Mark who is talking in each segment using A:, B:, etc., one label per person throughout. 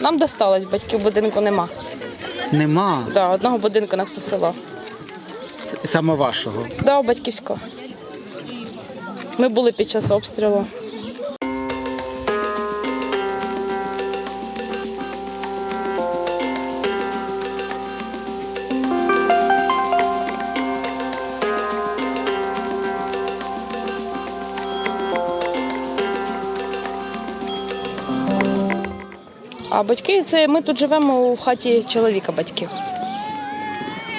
A: Нам досталось, батьків будинку нема.
B: Нема
A: Да, одного будинку на все село.
B: саме вашого.
A: Да, батьківського. Ми були під час обстрілу. А батьки це ми тут живемо у хаті чоловіка батьків.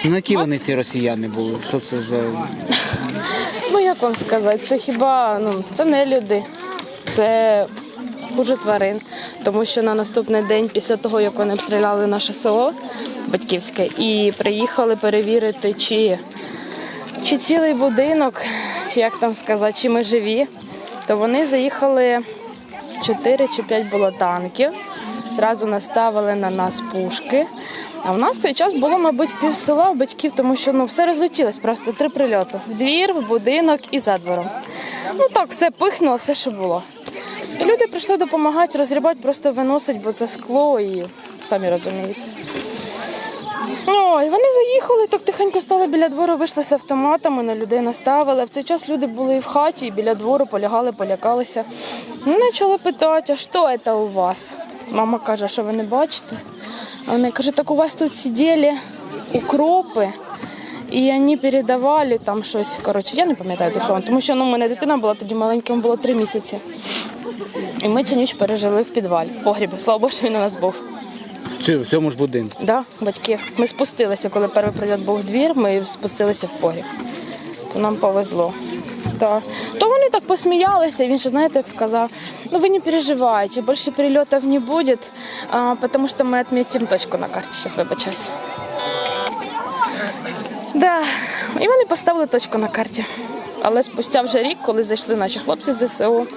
B: Ну які вони ці росіяни були? Що це за
A: Ну як вам сказати, це хіба ну це не люди, це хуже тварин. Тому що на наступний день, після того як вони обстріляли наше село батьківське, і приїхали перевірити, чи, чи цілий будинок, чи як там сказати, чи ми живі, то вони заїхали 4 чи 5 було танків. Зразу наставили на нас пушки. А в нас в той час було, мабуть, пів села у батьків, тому що ну все розлетілось, просто три прильоти: в двір, в будинок і за двором. Ну так, все пихнуло, все, що було. І люди прийшли допомагати, розгрібати, просто виносить, бо це скло і самі розумієте. Ой, вони заїхали, так тихенько стали біля двору, вийшли з автоматами, на людей наставили. В цей час люди були і в хаті, і біля двору полягали, полякалися. Ну, почали питати, а що це у вас? Мама каже, що ви не бачите? А вони кажуть, так у вас тут сиділи укропи, і вони передавали там щось. Коротше, я не пам'ятаю дословно, тому що ну, у мене дитина була тоді маленька, було три місяці. І ми цю ніч пережили в підвалі, в погрібі. Слава Богу, що він у нас був.
B: в цьому ж будинку?
A: Да, батьки. Ми спустилися, коли перший прильот був в двір, ми спустилися в погріб. То нам повезло. Да. То вони так посміялися, він ще, знаєте, як сказав, ну ви не переживайте, більше перельотів не буде, тому що ми відмітимо точку на карті, зараз вибачаюсь. Да. І вони поставили точку на карті. Але спустя вже рік, коли зайшли наші хлопці з ЗСУ,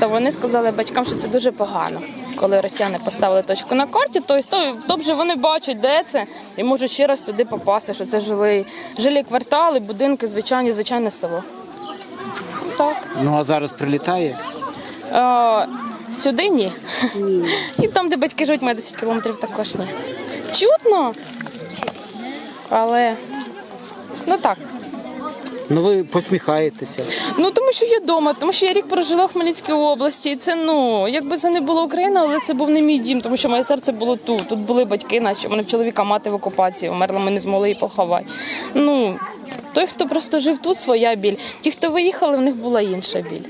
A: то вони сказали батькам, що це дуже погано. Коли росіяни поставили точку на карті, то, то, вже вони бачать, де це, і можуть ще раз туди попасти, що це жилі, жилі квартали, будинки, звичайні, звичайне село. Так.
B: Ну а зараз прилітає?
A: А, сюди ні. І там, де батьки живуть, має 10 кілометрів також ні. Чутно. Але ну так.
B: Ну ви посміхаєтеся.
A: Ну тому що я вдома, тому що я рік прожила в Хмельницькій області. І це ну, якби це не було Україна, але це був не мій дім, тому що моє серце було тут. Тут були батьки, наші мене чоловіка мати в окупації, умерла, ми не змогли її поховати. Ну той, хто просто жив тут, своя біль. Ті, хто виїхали, в них була інша біль.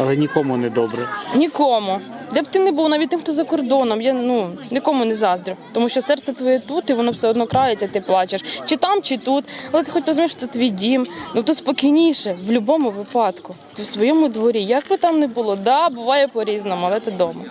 B: Але нікому не добре.
A: Нікому. Де б ти не був, навіть тим, хто за кордоном, я ну нікому не заздрю. Тому що серце твоє тут, і воно все одно крається, ти плачеш. Чи там, чи тут. Але ти хоч розумієш, що це твій дім. Ну тут спокійніше, в будь-якому випадку. Ти в своєму дворі. Як би там не було, да, буває по-різному, але ти вдома.